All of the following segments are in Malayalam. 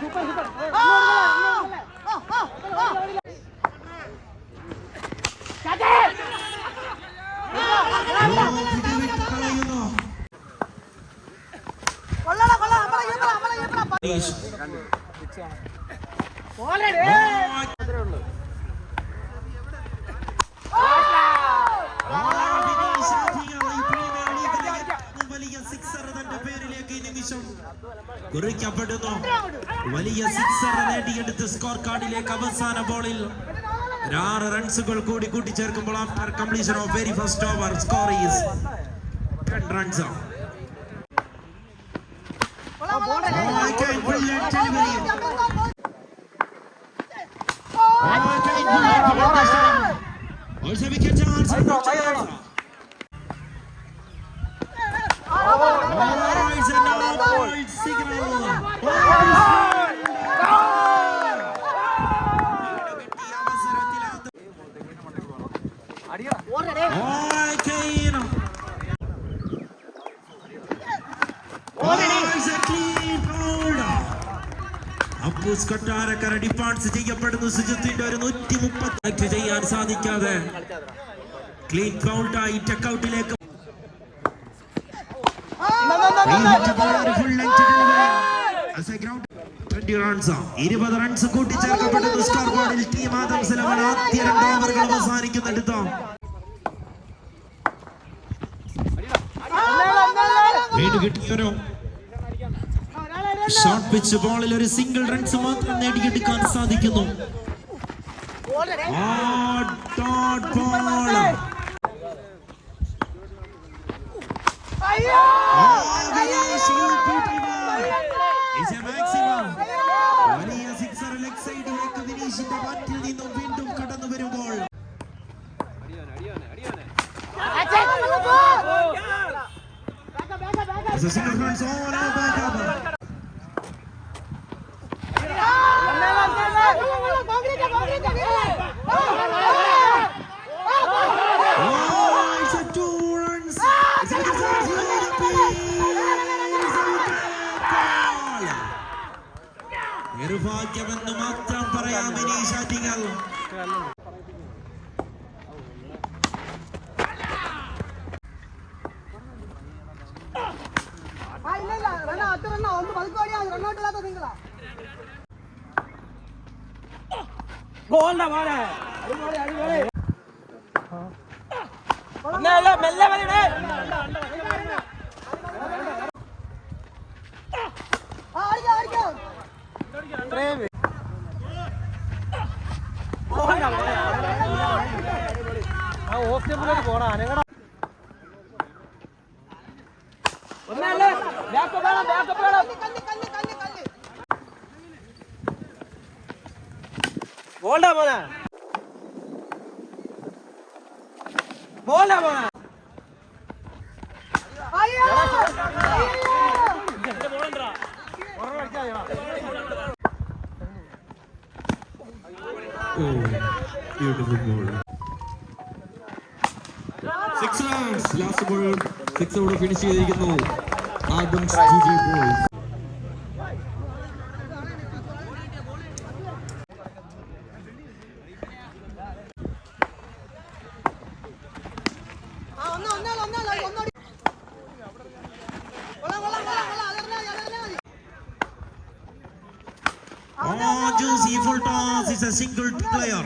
സൂപ്പർ സൂപ്പർ കൊള്ളടാ കൊള്ളടാ അമ്മളെ ഈപ്പള അമ്മളെ ഈപ്പള കുറിക്കപ്പെടുന്നു. വലിയ സിക്സർ നേടിയെടുത്ത് സ്കോർ കാർഡിലേക്ക് അവസാന ബോളിൽ ആറ് റൺസുകൾ കൂടി കൂട്ടിച്ചേർക്കുമ്പോൾ after completion of very first over score is 벌써 비켰죠? 벌써 비켰죠? Oh, it's a no, it's a no. Kottarakkara ഡിപ്പാൻസ് ചെയ്യപ്പെടുന്നു സുജിത്തിന്റെ ഒരു നൂറ്റി മുപ്പത്തി ചെയ്യാൻ സാധിക്കാതെ ക്ലീൻ കൗണ്ടായി ടെക്കൗട്ടിലേക്ക് ഇരുപത് റൺസ് കൂട്ടിച്ചേർക്കപ്പെടുന്നു സ്കോർ ബോർഡിൽ ടീം ആദംസ് ആദ്യ രണ്ട് ഓവറുകൾ വീണ്ടും കിട്ടിയൊരു ഷോർട്ട് പിച്ച് ബോളിൽ ഒരു സിംഗിൾ റൺസ് മാത്രം നേടിയെടുക്കാൻ സാധിക്കുന്നു. വലിയ സിക്സർ ലെഗ് സൈഡിലേക്ക് വിനീഷിന്റെ ബാറ്റിൽ നിന്നും വീണ്ടും കടന്നു വരുമ്പോൾ ചാച്ചേ back back back As a single runs all out back up. Oh, it's a two runs. It's a it's a- it's a goal. നിർഭാഗ്യമെന്ന് മാത്രം പറയാം വിനീഷ് ആറ്റിങ്ങൽ മെല്ലെ മോനെ അടിപൊളി അടിപൊളി മെല്ലെ മെല്ലെ വരണേ ഒന്നല്ലേ ബാക്കപ്പ് വേണം ബാക്കപ്പ് വേണം ബോൾഡാ മോനെ ബോൾഡാ മോനെ beautiful ball six runs last ball സിക്സോടെ finish ചെയ്തിരിക്കുന്നു Adams G G boys full toss is a single player.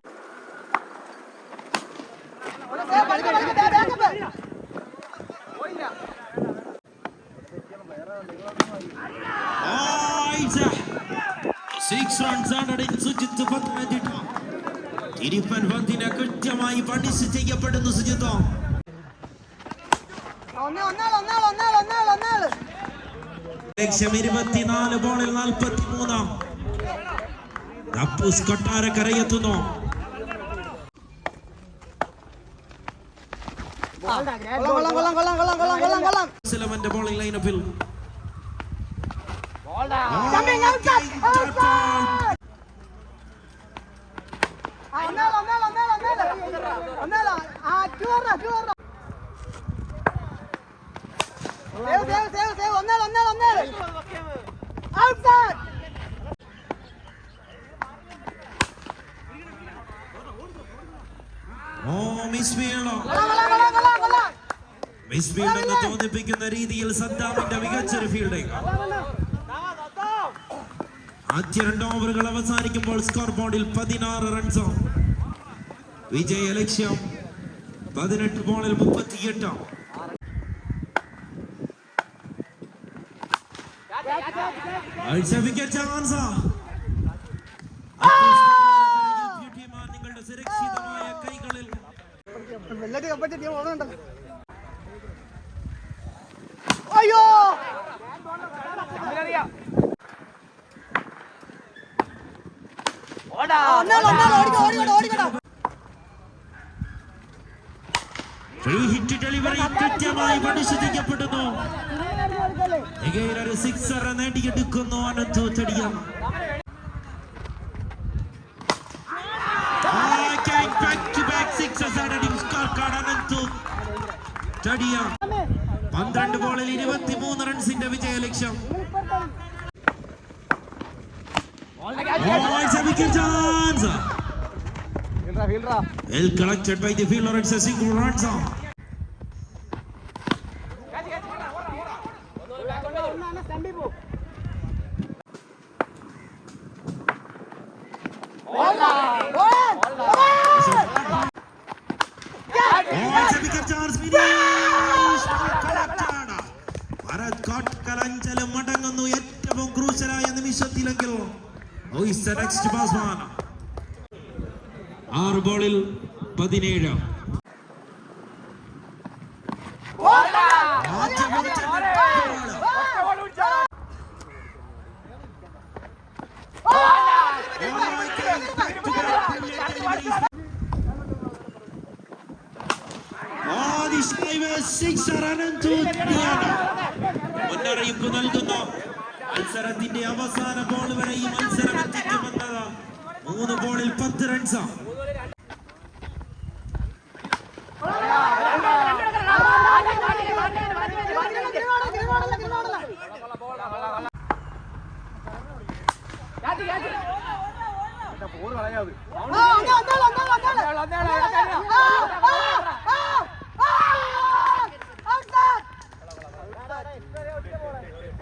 Six runs ആണ് in സുജിത്ത് പത്തനംതിട്ട തിരുപ്പൻ പന്തിനെ കൃത്യമായി പണിസ് ചെയ്യപ്പെടുന്നു സുജിത്തോ. ലക്ഷ്യം ഇരുപത്തിനാല് ബോളിൽ നാൽപ്പത്തി മൂന്നാം അപ്പൂസ് കൊട്ടാരക്കരയെത്തുന്നു ബോളിംഗ് ലൈനപ്പിൽ ഒന്നേല ഒന്നേല ഒന്നേല മിസ് ഫീൽഡ് എന്ന് തോന്നിപ്പിക്കുന്ന രീതിയിൽ സദ്ദാമിന്റെ മികച്ചൊരു ഫീൽഡിംഗ് ആദ്യ രണ്ട് ഓവറുകൾ അവസാനിക്കുമ്പോൾ സ്കോർ ബോർഡിൽ പതിനാറ് റൺസ് വിജയ ലക്ഷ്യം പതിനെട്ട് ബോളിൽ മുപ്പത്തിയെട്ട് ചാൻസ് നിങ്ങളുടെ സുരക്ഷിതമായ കൈകളിൽ വെള്ളടി കപ്പറ്റി ടീം ഓടുന്നുണ്ടല്ലോ അയ്യോ ഒന്നേല ഒന്നേല ഓടിക്കോ ഓടിക്കോ ഓടിക്കോ ബാക്ക് ഹിറ്റ് ഡെലിവറി കൃത്യമായി പരിശോധിക്കപ്പെടുന്നു. ഒരു സിക്സർ നേടിയെടുക്കുന്നു അനന്തു തടിയം പന്ത്രണ്ട് ബോളിൽ ഇരുപത്തിമൂന്ന് റൺസിന്റെ വിജയ ലക്ഷ്യം chance. Oh, chance. Finish. Well collected. Bharath കോട്ട്കലഞ്ചൽ മടങ്ങുന്നു ഏറ്റവും ക്രൂശലായ നിമിഷത്തിലെങ്കിൽ ആറ് ബോളിൽ പതിനേഴ്. Six are ആറ് ബോളിൽ പതിനേഴ് other. മുന്നറിയിപ്പ് നൽകുന്നു മത്സരത്തിന്റെ അവസാന ബോൾ വരെ ഈ മത്സരം എത്തിക്കുമെന്നത് മൂന്ന് ബോളിൽ പത്ത് റൺസ്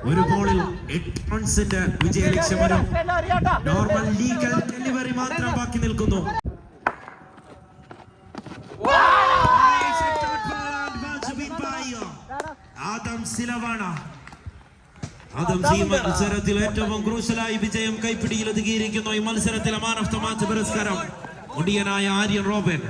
ഒരു ബോളിൽ എട്ട് റൺസിന്റെ വിജയ ലക്ഷ്യം നോർമൽ ലീഗൽ ഡെലിവറി മാത്രം ബാക്കി നിൽക്കുന്നു. ആദം സിലവാണ്. ആദം മത്സരത്തിൽ ഏറ്റവും ക്രൂശലായി വിജയം കൈപ്പിടിയിൽ ഒതുക്കിയിരിക്കുന്നു ഈ മത്സരത്തിലെ മാൻ ഓഫ് ദ മാച്ച് പുരസ്കാരം. മുടിയനായ ആര്യൻ റോബൻ.